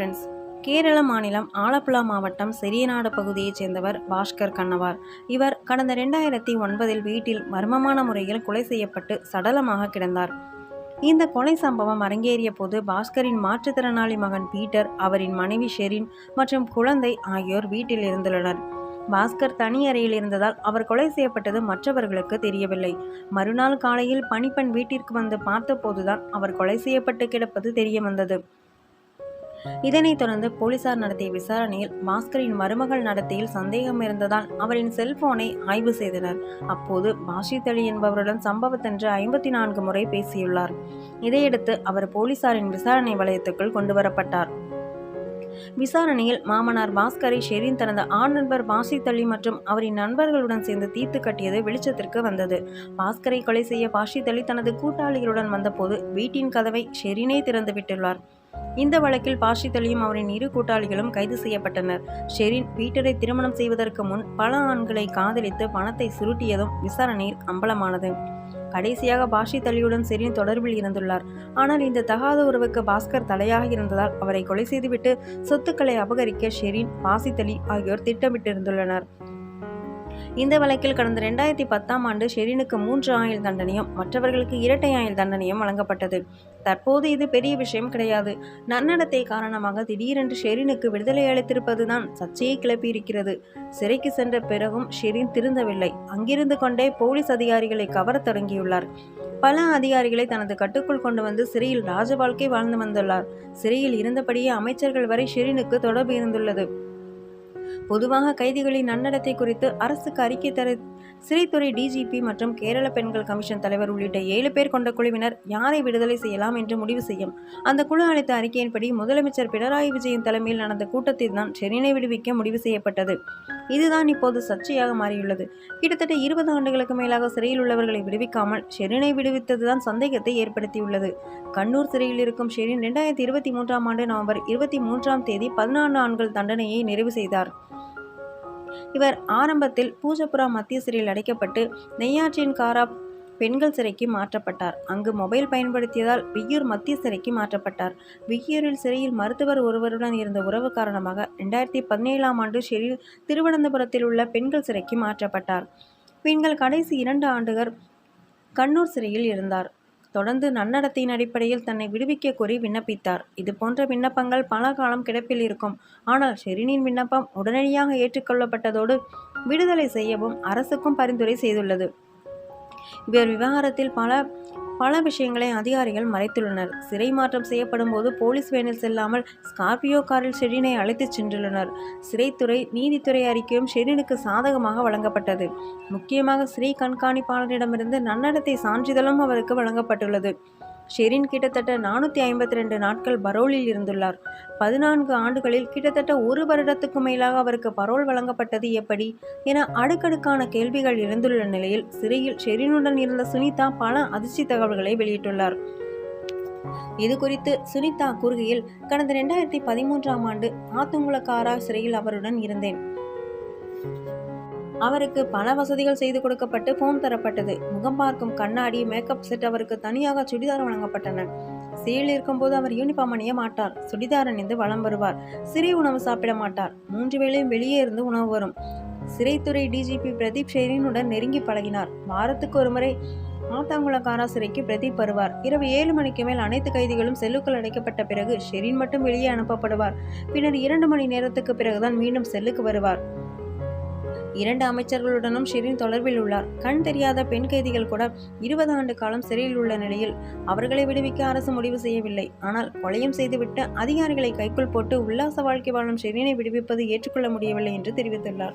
Friends Kerala மாநிலம் ஆலப்புழா மாவட்டம் செரியநாடு பகுதியைச் சேர்ந்தவர் பாஸ்கர் கண்ணவார். இவர் கடந்த ரெண்டாயிரத்தி ஒன்பதில் வீட்டில் மர்மமான முறையில் கொலை செய்யப்பட்டு சடலமாக கிடந்தார். இந்த கொலை சம்பவம் அரங்கேறிய போது பாஸ்கரின் மாற்றுத்திறனாளி மகன் பீட்டர் அவரின் மனைவி ஷெரின் மற்றும் குழந்தை ஆகியோர் வீட்டில் இருந்துள்ளனர். பாஸ்கர் தனி அறையில் இருந்ததால் அவர் கொலை செய்யப்பட்டது மற்றவர்களுக்கு தெரியவில்லை. மறுநாள் காலையில் பணிப்பெண் வீட்டிற்கு வந்து பார்த்தபோதுதான் அவர் கொலை செய்யப்பட்டு கிடப்பது தெரிய வந்தது. இதனைத் தொடர்ந்து போலீசார் நடத்திய விசாரணையில் பாஸ்கரின் மருமகள் நடத்தையில் சந்தேகம் இருந்ததால் அவரின் செல்போனை ஆய்வு செய்தனர். அப்போது பாஷித்தளி என்பவருடன் சம்பவத்தன்று ஐம்பத்தி நான்கு முறை பேசியுள்ளார். இதையடுத்து அவர் போலீசாரின் விசாரணை வலயத்துக்குள் கொண்டுவரப்பட்டார். விசாரணையில் மாமனார் பாஸ்கரை ஷெரீன் தனது ஆண் நண்பர் பாஷித் அலி மற்றும் அவரின் நண்பர்களுடன் சேர்ந்து தீர்த்து கட்டியது வெளிச்சத்திற்கு வந்தது. பாஸ்கரை கொலை செய்ய பாஷித் அலி தனது கூட்டாளிகளுடன் வந்தபோது வீட்டின் கதவை ஷெரீனே திறந்து விட்டுள்ளார் இந்த வழக்கில் பாஷித் அலியும் அவரின் இரு கூட்டாளிகளும் கைது செய்யப்பட்டனர். ஷெரீன் பீட்டரை திருமணம் செய்வதற்கு முன் பல ஆண்களை காதலித்து பணத்தை சுருட்டியதும் விசாரணையில் அம்பலமானது. கடைசியாக பாஷித் அலியுடன் ஷெரீன் தொடர்பில் இருந்துள்ளார். ஆனால் இந்த தகாத உறவுக்கு பாஸ்கர் தலையாக இருந்ததால் அவரை கொலை செய்துவிட்டு சொத்துக்களை அபகரிக்க ஷெரீன் பாசித் அலி ஆகியோர் திட்டமிட்டிருந்துள்ளனர். இந்த வழக்கில் கடந்த ரெண்டாயிரத்தி பத்தாம் ஆண்டு ஷெரீனுக்கு மூன்று ஆயுள் தண்டனையும் மற்றவர்களுக்கு இரட்டை ஆயுள் தண்டனையும் வழங்கப்பட்டது. தற்போது இது பெரிய விஷயம் கிடையாது. நன்னடத்தை காரணமாக திடீரென்று ஷெரீனுக்கு விடுதலை அளித்திருப்பதுதான் சர்ச்சையை கிளப்பியிருக்கிறது. சிறைக்கு சென்ற பிறகும் ஷெரீன் திருந்தவில்லை. அங்கிருந்து கொண்டே போலீஸ் அதிகாரிகளை கவரத் தொடங்கியுள்ளார். பல அதிகாரிகளை தனது கட்டுக்குள் கொண்டு வந்து சிறையில் ராஜ வாழ்க்கை வாழ்ந்து வந்துள்ளார். சிறையில் இருந்தபடியே அமைச்சர்கள் வரை ஷெரீனுக்கு தொடர்பு இருந்துள்ளது. பொதுவாக கைதிகளின் நன்னடத்தை குறித்து அரசுக்கு அறிக்கை தர சிறைத்துறை டிஜிபி மற்றும் கேரள பெண்கள் கமிஷன் தலைவர் உள்ளிட்ட ஏழு பேர் கொண்ட குழுவினர் யாரை விடுதலை செய்யலாம் என்று முடிவு செய்யும். அந்த குழு அளித்த அறிக்கையின்படி முதலமைச்சர் பினராயி விஜயன் தலைமையில் நடந்த கூட்டத்தில் தான் ஷெரீனை விடுவிக்க முடிவு செய்யப்பட்டது. இதுதான் இப்போது சர்ச்சையாக மாறியுள்ளது. கிட்டத்தட்ட இருபது ஆண்டுகளுக்கு மேலாக சிறையில் உள்ளவர்களை விடுவிக்காமல் ஷெரீனை விடுவித்ததுதான் சந்தேகத்தை ஏற்படுத்தியுள்ளது. கண்ணூர் சிறையில் இருக்கும் ஷெரீன் இரண்டாயிரத்தி இருபத்தி மூன்றாம் ஆண்டு நவம்பர் இருபத்தி மூன்றாம் தேதி பதினான்கு ஆண்கள் தண்டனையை நிறைவு செய்தார். இவர் ஆரம்பத்தில் பூஜப்புரா மத்திய சிறையில் அடைக்கப்பட்டு நெய்யாற்றின் காரா பெண்கள் சிறைக்கு மாற்றப்பட்டார். அங்கு மொபைல் பயன்படுத்தியதால் விய்யூர் மத்திய சிறைக்கு மாற்றப்பட்டார். விய்யூரில் சிறையில் மருத்துவர் ஒருவருடன் இருந்த உறவு காரணமாக ரெண்டாயிரத்தி பதினேழாம் ஆண்டு ஷெரில் திருவனந்தபுரத்தில் உள்ள பெண்கள் சிறைக்கு மாற்றப்பட்டார். பெண்கள் கடைசி இரண்டு ஆண்டுகள் கண்ணூர் சிறையில் இருந்தார். தொடர்ந்து நன்னடத்தையின் அடிப்படையில் தன்னை விடுவிக்க கோரி விண்ணப்பித்தார். இது போன்ற விண்ணப்பங்கள் பல காலம் கிடப்பில் இருக்கும். ஆனால் ஷெரினின் விண்ணப்பம் உடனடியாக ஏற்றுக்கொள்ளப்பட்டதோடு விடுதலை செய்யவும் அரசுக்கும் பரிந்துரை செய்துள்ளது. இவர் விவகாரத்தில் பல பல விஷயங்களை அதிகாரிகள் மறைத்துள்ளனர். சிறை மாற்றம் செய்யப்படும் போது போலீஸ் வேனில் செல்லாமல் ஸ்கார்பியோ காரில் ஷெரீனை அழைத்துச் சென்றுள்ளனர். சிறைத்துறை நீதித்துறை அறிக்கையும் ஷெரீனுக்கு சாதகமாக வழங்கப்பட்டது. முக்கியமாக சிறை கண்காணிப்பாளரிடமிருந்து நன்னடத்தை சான்றிதழும் அவருக்கு வழங்கப்பட்டுள்ளது. ஷெரின் கிட்டத்தட்ட நானூற்றி ஐம்பத்தி ரெண்டு நாட்கள் பரோலில் இருந்துள்ளார். பதினான்கு ஆண்டுகளில் கிட்டத்தட்ட ஒரு வருடத்துக்கு மேலாக அவருக்கு பரோல் வழங்கப்பட்டது எப்படி என அடுக்கடுக்கான கேள்விகள் எழுந்துள்ள நிலையில் சிறையில் ஷெரினுடன் இருந்த சுனிதா பல அதிர்ச்சி தகவல்களை வெளியிட்டுள்ளார். இது குறித்து சுனிதா கூறுகையில் கடந்த ரெண்டாயிரத்தி பதிமூன்றாம் ஆண்டு ஆத்துங்குளக்காரா சிறையில் அவருடன் இருந்தேன். அவருக்கு பல வசதிகள் செய்து கொடுக்கப்பட்டு போன் தரப்பட்டது. முகம் பார்க்கும் கண்ணாடி மேக்கப் செட் அவருக்கு தனியாக சுடிதார் வழங்கப்பட்டன. சிறையில் இருக்கும்போது அவர் யூனிஃபார்ம் அணிய மாட்டார். சுடிதார் அணிந்து வளம் வருவார். சிறை உணவு சாப்பிட மாட்டார். மூன்று வேளையும் வெளியே இருந்து உணவு வரும். சிறைத்துறை டிஜிபி பிரதீப் ஷெரீனுடன் நெருங்கி பழகினார். வாரத்துக்கு ஒருமுறை ஆத்தாங்குளக்காரா சிறைக்கு பிரதீப் வருவார். இரவு ஏழு மணிக்கு மேல் அனைத்து கைதிகளும் செல்லுக்குள் அடைக்கப்பட்ட பிறகு ஷெரீன் மட்டும் வெளியே அனுப்பப்படுவார். பின்னர் இரண்டு மணி நேரத்துக்கு பிறகுதான் மீண்டும் செல்லுக்கு வருவார். இரண்டு அமைச்சர்களுடனும் ஷெரீன் தொடர்பில் உள்ளார். கண் தெரியாத பெண் கைதிகள் கூட இருபது ஆண்டு காலம் சிறையில் உள்ள நிலையில் அவர்களை விடுவிக்க அரசு முடிவு செய்யவில்லை. ஆனால் கொலையும் செய்துவிட்டு அதிகாரிகளை கைக்குள் போட்டு உல்லாச வாழ்க்கை வாழும் ஷெரீனை விடுவிப்பது ஏற்றுக்கொள்ள முடியவில்லை என்று தெரிவித்துள்ளார்.